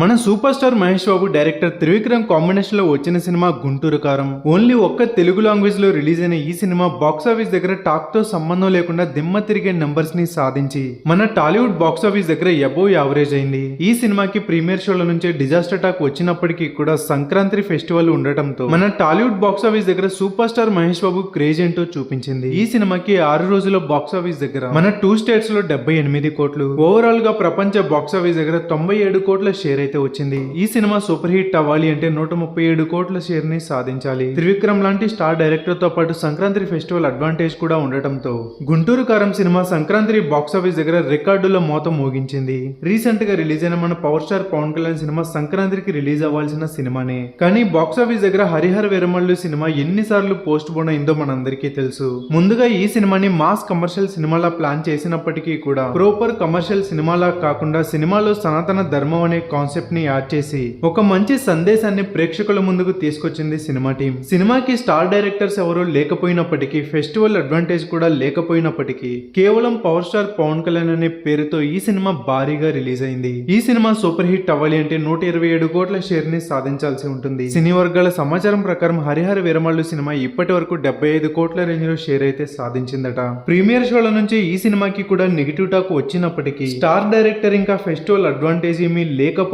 మన super star Mahesh Babu director Trivikram కాంబినేషన్లో వచ్చిన సినిమా గుంటూరు కారం. ఓన్లీ ఒక్క తెలుగు లాంగ్వేజ్లో రిలీజ్ అయిన ఈ సినిమా బాక్స్ ఆఫీస్ దగ్గర టాక్తో సంబంధం లేకుండా దిమ్మ తిరిగే నంబర్స్ని సాధించి మన టాలీవుడ్ బాక్స్ ఆఫీస్ దగ్గర ఎబో యావరేజ్ అయింది. ఈ సినిమాకి ప్రీమియర్ షోల నుంచే డిజాస్టర్ టాక్ వచ్చినప్పటికీ కూడా సంక్రాంతి ఫెస్టివల్ ఉండటంతో మన టాలీవుడ్ బాక్స్ ఆఫీస్ దగ్గర super star Mahesh Babu craze ఏంటో చూపించింది. ఈ సినిమాకి ఆరు రోజుల బాక్స్ ఆఫీస్ దగ్గర మన టూ స్టేట్స్లో డెబ్బై ఎనిమిది కోట్లు. ఓవరాల్గా ప్రపంచ బాక్స్ ఆఫీస్ దగ్గర తొంభై ఏడు కోట్ల షేర్ అయితే వచ్చింది ఈ సినిమా సూపర్ హిట్ అవ్వాలి అంటే నూట ముప్పై ఏడు కోట్ల షేర్ని సాధించాలి. త్రివిక్రమ్ లాంటి స్టార్ డైరెక్టర్తో పాటు సంక్రాంతి ఫెస్టివల్ అడ్వాంటేజ్ కూడా ఉండటంతో గుంటూరు కారం సినిమా సంక్రాంతి బాక్స్ ఆఫీస్ దగ్గర రికార్డుల మోత మోగించింది. రీసెంట్గా రిలీజ్ అయిన మన పవర్ స్టార్ పవన్ కళ్యాణ్ సినిమా సంక్రాంతికి రిలీజ్ అవ్వాల్సిన సినిమానే. కానీ బాక్స్ ఆఫీస్ దగ్గర హరిహర వీరమల్లు సినిమా ఎన్నిసార్లు పోస్ట్ పోన్ అయిందో మనందరికీ తెలుసు. ముందుగా ఈ సినిమాని మాస్ కమర్షియల్ సినిమాలా ప్లాన్ చేసినప్పటికీ కూడా ప్రోపర్ కమర్షియల్ సినిమాలా కాకుండా సినిమాలో సనాతన ధర్మం అనే కాన్సెప్ట్ ని యాడ్ చేసి ఒక మంచి సందేశాన్ని ప్రేక్షకుల ముందుకు తీసుకొచ్చింది సినిమా టీం. సినిమాకి స్టార్ డైరెక్టర్స్ ఎవరూ లేకపోయినప్పటికీ ఫెస్టివల్ అడ్వాంటేజ్ కూడా లేకపోయినప్పటికీ కేవలం పవర్ స్టార్ పవన్ కళ్యాణ్ అనే పేరుతో ఈ సినిమా భారీగా రిలీజ్ అయింది. ఈ సినిమా సూపర్ హిట్ అవ్వాలి అంటే నూట ఇరవై ఏడు కోట్ల షేర్ని సాధించాల్సి ఉంటుంది. సినీ వర్గాల సమాచారం ప్రకారం హరిహర వీరమల్లు సినిమా ఇప్పటి వరకు డెబ్బై ఐదు కోట్ల రేంజ్లో షేర్ అయితే సాధించిందట. ప్రీమియర్ షోల నుంచి ఈ సినిమాకి కూడా నెగిటివ్ టాక్ వచ్చినప్పటికీ స్టార్ డైరెక్టర్ ఇంకా ఫెస్టివల్ అడ్వాంటేజ్ ఏమీ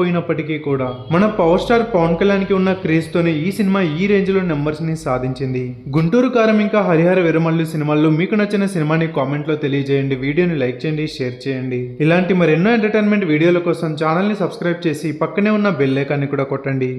పోయినప్పటికీ కూడా మన పవర్ స్టార్ పవన్ కళ్యాణ్కి ఉన్న క్రేజ్తోనే ఈ సినిమా ఈ రేంజ్లో నెంబర్స్ని సాధించింది. గుంటూరు కారం ఇంకా హరిహర విరమల్లు సినిమాల్లో మీకు నచ్చిన సినిమాని కామెంట్లో తెలియజేయండి. వీడియోని లైక్ చేయండి షేర్ చేయండి. ఇలాంటి మరెన్నో ఎంటర్టైన్మెంట్ వీడియోల కోసం ఛానల్ని సబ్స్క్రైబ్ చేసి పక్కనే ఉన్న బెల్ ఐకాన్ని కూడా కొట్టండి.